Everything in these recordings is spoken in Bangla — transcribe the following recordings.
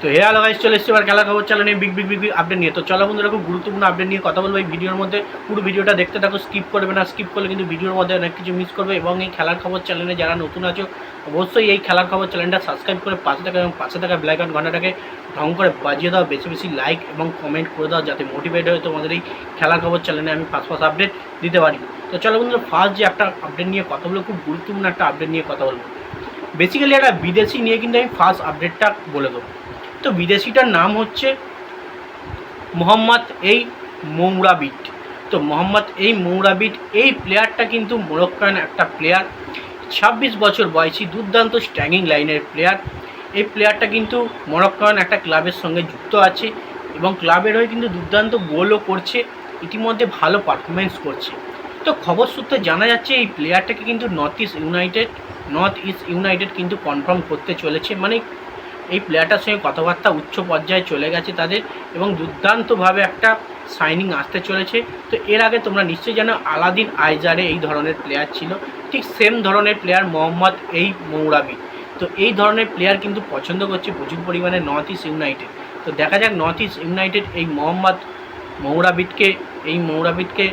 তো হে গাইস চলে এসেছি এবার খেলা খবর চালানো big big big big update নিয়ে। তো চলো বন্ধুরা, খুব গুরুত্বপূর্ণ আপডেট নিয়ে কথা বলব। এই ভিডিওর মধ্যে পুরো ভিডিওটা দেখতে থাকো স্কিপ করবে না স্কিপ করলে কিন্তু ভিডিওর মধ্যে অনেক কিছু মিস করবে। এবং এই খেলার খবর চ্যানেলে যারা নতুন আছো, অবশ্যই এই খেলার খবর চ্যানেলটা সাবস্ক্রাইব করে পাশে থাকা এবং পাশে থাকা ব্ল্যাক ঘন্টাটাকে ঢং করে বাজিয়ে দাও, বেশি বেশি লাইক এবং কমেন্ট করে দাও, যাতে মোটিভেট হয়ে তোমাদের এই খেলার খবর চ্যানেলে আমি ফার্স্ট ফার্স্ট আপডেট দিতে পারি। তো চলো বন্ধুরা ফার্স্ট যে একটা আপডেট নিয়ে কথা বলব, খুব গুরুত্বপূর্ণ একটা আপডেট নিয়ে কথা বলব। বেসিক্যালি একটা বিদেশি নিয়ে কিন্তু আমি ফার্স্ট আপডেটটা বলে দেবো। বিদেশিটার নাম হচ্ছে মোহাম্মদ এই মৌরাবিট তো মোহাম্মদ এই মৌরাবিট এই প্লেয়ারটা কিন্তু মোরক্কান একটা প্লেয়ার। ছাব্বিশ বছর বয়সী দুর্দান্ত স্ট্যাঙ্গিং লাইনের প্লেয়ার। এই প্লেয়ারটা কিন্তু মরক্কান একটা ক্লাবের সঙ্গে যুক্ত আছে এবং ক্লাবের হয়ে কিন্তু দুর্দান্ত গোলও করছে, ইতিমধ্যে ভালো পারফরমেন্স করছে। তো খবর সূত্রে জানা যাচ্ছে এই প্লেয়ারটাকে কিন্তু North East United North East United কিন্তু কনফার্ম করতে চলেছে। মানে এই প্লেয়ারটার সঙ্গে কথাবার্তা উচ্চ পর্যায়ে চলে গেছে তাদের এবং দুর্দান্তভাবে একটা সাইনিং আসতে চলেছে। তো এর আগে তোমরা নিশ্চয়ই জানো আলাদিন আইজারে এই ধরনের প্লেয়ার ছিল। ঠিক সেম ধরনের প্লেয়ার মোহাম্মদ এই মৌরাবি। তো এই ধরনের প্লেয়ার কিন্তু পছন্দ করছে প্রচুর পরিমাণে নর্থ ইস্ট ইউনাইটেড তো দেখা যাক নর্থ ইস্ট ইউনাইটেড এই মোহাম্মদ মৌরাবিদকে, এই মৌরাবিদকে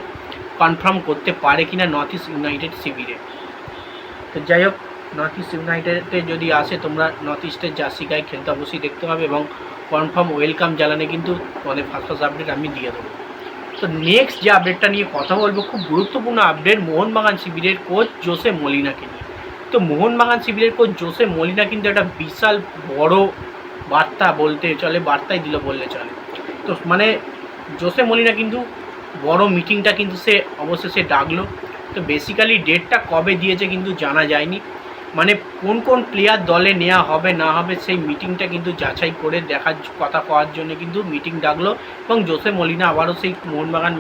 কনফার্ম করতে পারে কিনা নর্থ ইস্ট ইউনাইটেড শিবিরে। তো যাই হোক নর্থ ইস্ট ইউনাইটেডে যদি আসে, তোমরা নর্থ ইস্টের জার্সি গায়ে খেলতে অবশ্যই দেখতে পাবে এবং কনফার্ম ওয়েলকাম জ্বালানে কিন্তু তোমাদের ফার্স্ট ফার্স্ট আপডেট আমি দিয়ে দেবো। তো নেক্সট যে আপডেটটা নিয়ে কথা বলব, খুব গুরুত্বপূর্ণ আপডেট মোহনবাগান শিবিরের কোচ জোসে মলিনাকে নিয়ে। তো মোহনবাগান শিবিরের কোচ জোসে মলিনা কিন্তু একটা বিশাল বড় বার্তা বলতে চলে, বার্তাই দিল বললে চলে। তো মানে জোসে মলিনা কিন্তু বড় মিটিংটা কিন্তু সে অবশেষে ডাকলো। তো বেসিক্যালি ডেটটা কবে দিয়েছে কিন্তু জানা যায়নি। মানে কোন কোন প্লেয়ার দলে নেওয়া হবে, না হবে, সেই মিটিংটা কিন্তু যাচাই করে দেখার কথা কওয়ার জন্য কিন্তু মিটিং ডাকলো এবং জোসে মলিনা আবারও সেই মোহনবাগান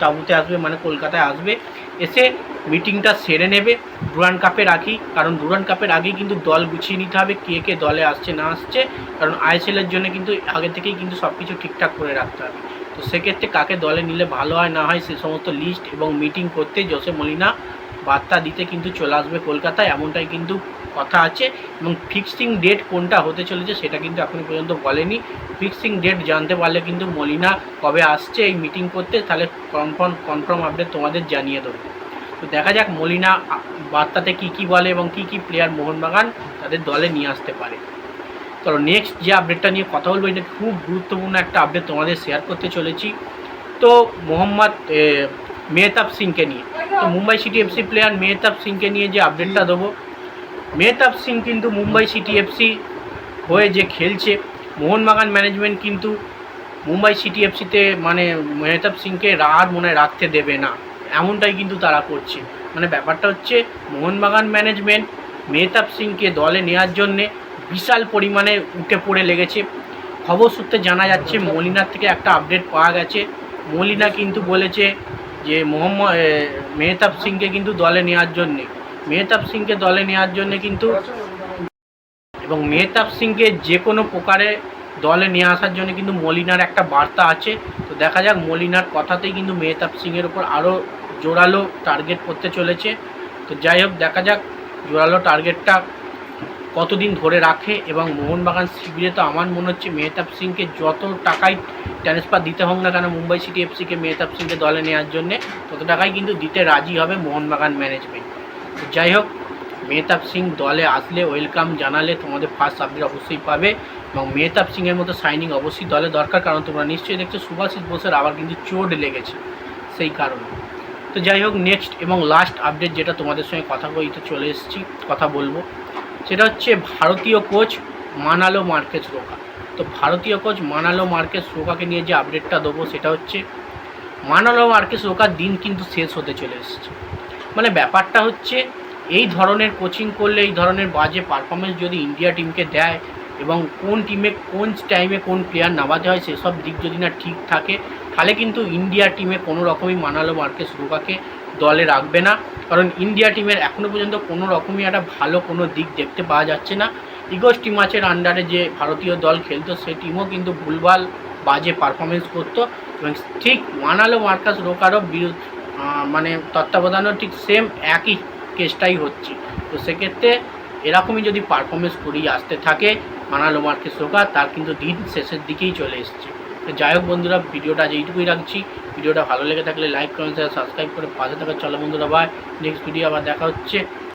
তাঁবুতে আসবে মানে কলকাতায় আসবে। এসে মিটিংটা সেরে নেবে। ডুরান কাপের আগেই, কারণ ডুরান কাপের আগেই কিন্তু দল গুছিয়ে নিতে হবে, কে কে দলে আসছে, না আসছে। কারণ আইএসএলের জন্য কিন্তু আগে থেকেই কিন্তু সব কিছু ঠিকঠাক করে রাখতে হবে। তো সেক্ষেত্রে কাকে দলে নিলে ভালো হয়, না হয়, সে সমস্ত লিস্ট এবং মিটিং করতে জোসে মলিনা বার্তা দিতে কিন্তু চলে আসবে কলকাতায়, এমনটাই কিন্তু কথা আছে। এবং ফিক্সিং ডেট কোনটা হতে চলেছে সেটা কিন্তু এখনও পর্যন্ত বলেনি। ফিক্সিং ডেট জানতে পারলে কিন্তু মলিনা কবে আসছে এই মিটিং করতে, তাহলে কনফার্ম কনফার্ম আপডেট তোমাদের জানিয়ে দেবো। তো দেখা যাক মলিনা বার্তাতে কি কি বলে এবং কি কি প্লেয়ার মোহনবাগান তাদের দলে নিয়ে আসতে পারে। তো নেক্সট যে আপডেটটা নিয়ে কথা বলব, এটা খুব গুরুত্বপূর্ণ একটা আপডেট তোমাদের শেয়ার করতে চলেছি। তো মোহাম্মদ মেহতাব সিংকে নিয়ে। তো Mumbai City FC player Mehtab সিংকে নিয়ে যে আপডেটটা দেবো। মেহতাব সিং কিন্তু মুম্বাই সিটি এফসি হয়ে যে খেলছে, মোহনবাগান ম্যানেজমেন্ট কিন্তু মুম্বাই সিটি এফসিতে মানে মেহতাব সিংকে আর মনে রাখতে দেবে না। এমনটাই কিন্তু তারা করছে। মানে ব্যাপারটা হচ্ছে মোহনবাগান ম্যানেজমেন্ট মেহতাব সিংকে দলে নেওয়ার জন্যে বিশাল পরিমাণে উঠে পড়ে লেগেছে। খবর সূত্রে জানা যাচ্ছে, মলিনার থেকে একটা আপডেট পাওয়া গেছে। মলিনা কিন্তু বলেছে যে মোহাম্মদ মেহতাব সিংকে কিন্তু দলে নেওয়ার জন্যে। মেহতাব সিংকে দলে নেওয়ার জন্যে কিন্তু এবং মেহতাব সিংকে যে কোনো প্রকারে দলে নিয়ে আসার জন্য কিন্তু মলিনার একটা বার্তা আছে। তো দেখা যাক মলিনার কথাতেই কিন্তু মেহতাব সিংয়ের ওপর আরও জোরালো টার্গেট করতে চলেছে। তো যাই হোক, দেখা যাক জোরালো টার্গেটটা কতদিন ধরে রাখে এবং মোহনবাগান শিবিরে তো আমার মনে হচ্ছে মেহতাব সিংকে যত টাকাই ট্রান্সফার দিতে হোক না কেন মুম্বাই সিটি এফসিকে মেহতাব সিংকে দলে নেওয়ার জন্যে তত টাকাই কিন্তু দিতে রাজি হবে মোহনবাগান ম্যানেজমেন্ট যাই হোক, মেহতাব সিং দলে আসলে ওয়েলকাম জানালে তোমাদের ফার্স্ট আপডেট অবশ্যই পাবে এবং মেহতাব সিংয়ের মতো সাইনিং অবশ্যই দলে দরকার কারণ তোমরা নিশ্চয়ই দেখছ সুভাষিস বোসের আবার কিন্তু চোট লেগেছে সেই কারণে। তো যাই হোক নেক্সট এবং লাস্ট আপডেট যেটা তোমাদের সঙ্গে কথা বলতে চলে এসেছি, কথা বলব। সেটা হচ্ছে ভারতীয় কোচ মানালো মার্কেস রোকা। তো ভারতীয় কোচ মানালো মার্কেস রোকাকে নিয়ে যে আপডেটটা দেবো সেটা হচ্ছে, মানালো মার্কেস রোকার দিন কিন্তু শেষ হতে চলে এসেছে। মানে ব্যাপারটা হচ্ছে, এই ধরনের কোচিং করলে, এই ধরনের বাজে পারফরমেন্স যদি ইন্ডিয়া টিমকে দেয় এবং কোন টিমে কোন টাইমে কোন প্লেয়ার নামাতে হয়, সেসব দিক যদি না ঠিক থাকে, তাহলে কিন্তু ইন্ডিয়া টিমে কোনো রকমই মানালো মার্কেস রোকাকে দলে রাখবে না। কারণ ইন্ডিয়া টিমের এখনও পর্যন্ত কোনো রকমই একটা ভালো কোনো দিক দেখতে পাওয়া যাচ্ছে না। ইগোস টিম ম্যাচের আন্ডারে যে ভারতীয় দল খেলতো সেই টিমও কিন্তু ভুলভাল বাজে পারফরমেন্স করতো। এবং ঠিক মানালো মার্কাস রোকারও বিরু আহ, মানে তত্ত্বাবধানও ঠিক সেম একই কেসটাই হচ্ছে। তো সেক্ষেত্রে এরকমই যদি পারফরমেন্স করিয়ে আসতে থাকে মানালো মার্কেস সোকা তার কিন্তু দিন শেষের দিকেই চলে এসছে। যাই হোক বন্ধুরা, ভিডিওটা আজ এইটুকুই রাখছি। ভিডিওটা ভালো লেগে থাকলে লাইক কমেন্ট সাবস্ক্রাইব করে পাশে থাকার চলো বন্ধুরা বাই নেক্সট ভিডিও আবার দেখা হচ্ছে।